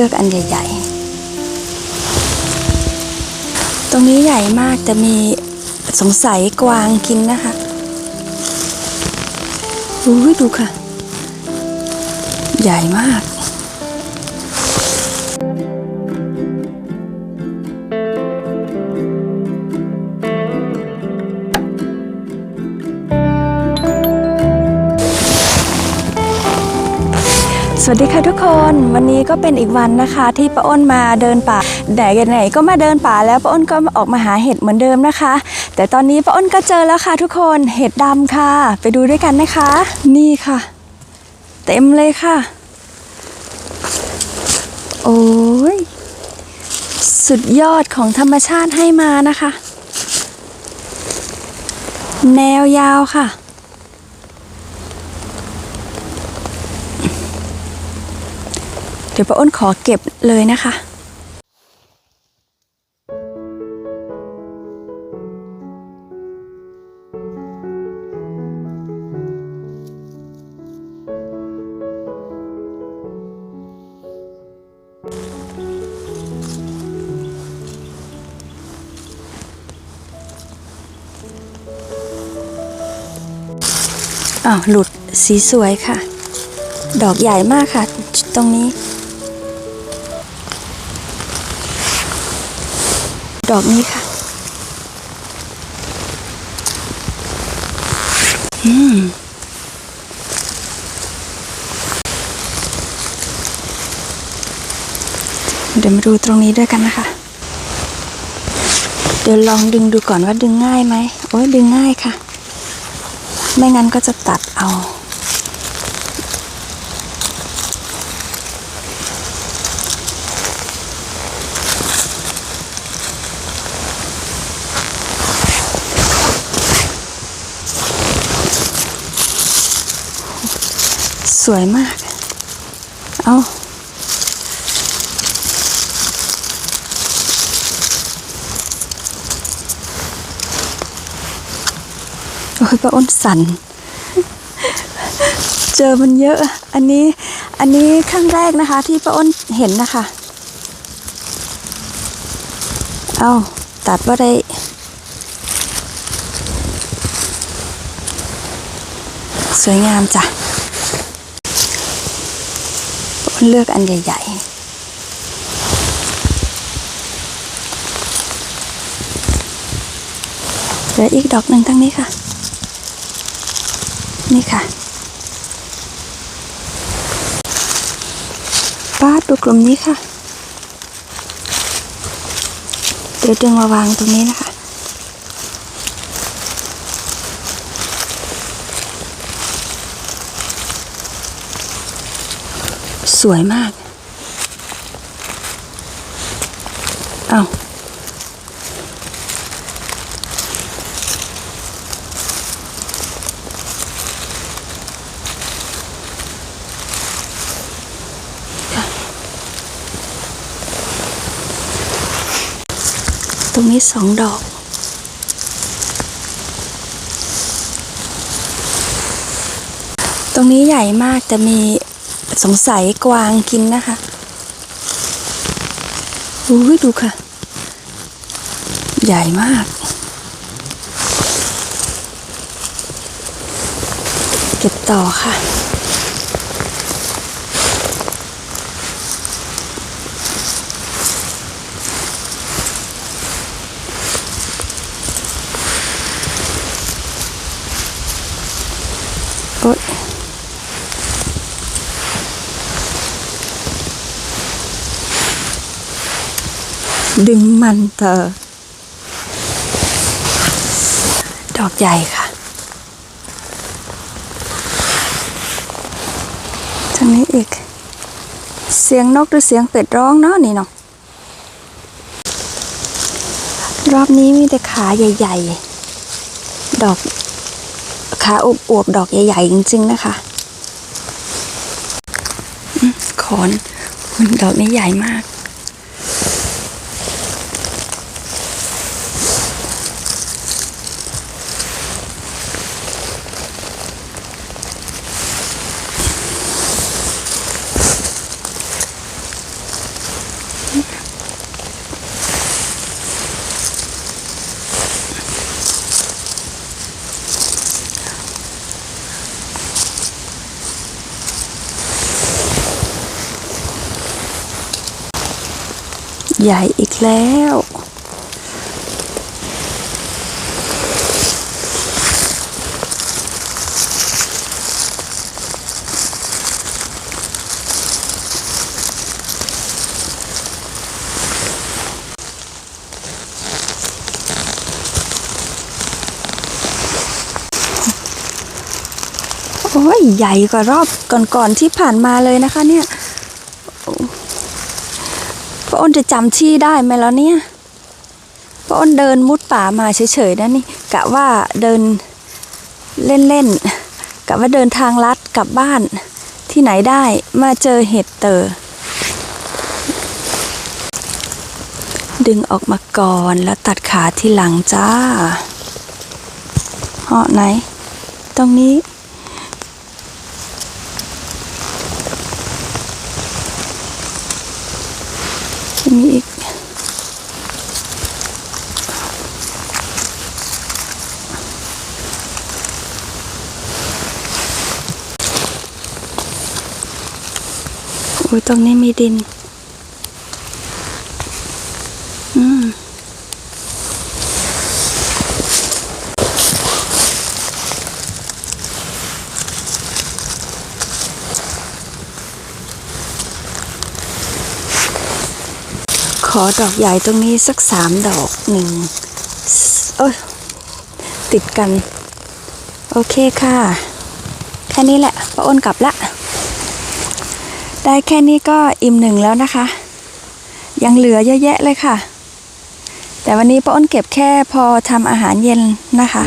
เลือกอันใหญ่ ๆ ตรงนี้ใหญ่มากแต่มีสงสัยกวางกินนะคะอู้ดูค่ะ ใหญ่มาก วัสดีค่ะทุกคนวันนี้ก็เป็นอีกวันนะคะ ที่ป้าอ้นมาเดินป่าไหนกันไหนก็มาเดินป่าแล้วป้าอ้นก็ออกมาหาเห็ดเหมือนเดิมนะคะ แต่ตอนนี้ป้าอ้นก็เจอแล้วค่ะทุกคนเห็ดดำค่ะ ไปดูด้วยกันนะคะ นี่ค่ะ เต็มเลยค่ะ โอ้ยสุดยอดของธรรมชาติให้มานะคะ แนวยาวค่ะ ดี๋ยวป้าอ้นขอเก็บเลยนะคะอ้าวหลุดสีสวยค่ะ ดอกใหญ่มากค่ะ ตรงนี้ ดอกนี้ค่ะ อืมเดี๋ยวมาดูตรงนี้ด้วยกันนะคะ เดี๋ยวลองดึงดูก่อนว่าดึงง่ายไหม โอ้ยดึงง่ายค่ะ ไม่งั้นก็จะตัดเอา วยมาก เอาโอ้ยป้าอ้นสัน เจอมันเยอะ อันนี้ อันนี้ครั้งแรกนะคะ ที่ป้าอ้นเห็นนะคะ เอาตัดว่าได้สวยงามจ้ะ เลือกอันใหญ่ๆเหลืออีกดอกหนึ่งทั้งนี้ค่ะ นี่ค่ะป้าดดูกลุ่มนี้ค่ะ เดี๋ยวดึงมาวางตรงนี้นะคะ สวยมาก เอาตรงนี้สองดอกตรงนี้ใหญ่มากแต่มี สงสัยกวางกินนะคะอุ้ยดูค่ะ ใหญ่มากเก็บต่อค่ะ โอ๊ย ดึงมันเถอะดอกใหญ่ค่ะทางนี้อีก เสียงนกหรือเสียงเป็ดร้องเนาะนี่เนาะรอบนี้มีแต่ขาใหญ่ ๆ ดอกขาอวบๆดอกใหญ่ ๆ จริง ๆ นะคะขอนคุณดอกนี้ใหญ่มาก ใหญ่อีกแล้ว โอ้ยใหญ่กว่ารอบก่อนๆที่ผ่านมาเลยนะคะเนี่ยาอ้นจะจำที่ได้ไหมแล้วเนี่ยป้าอ้นเดินมุดป่ามาเฉยๆนะนี่กะว่าเดินเล่นๆกะว่าเดินทางลัดกลับบ้านที่ไหนได้มาเจอเห็ดเตอดึงออกมาก่อนแล้วตัดขาที่หลังจ้าเหาะไหน ตรงนี้ อุ้ยตรงนี้มีดิน อืมขอดอกใหญ่ตรงนี้สักสามดอกหนึ่งเอ้ยติดกัน โอเคค่ะ แค่นี้แหละป้าอ้นกลับละ ได้แค่นี้ก็อิ่มหนึ่งแล้วนะคะ ยังเหลือเยอะแยะเลยค่ะ แต่วันนี้ป้าอ้นเก็บแค่พอทำอาหารเย็นนะคะ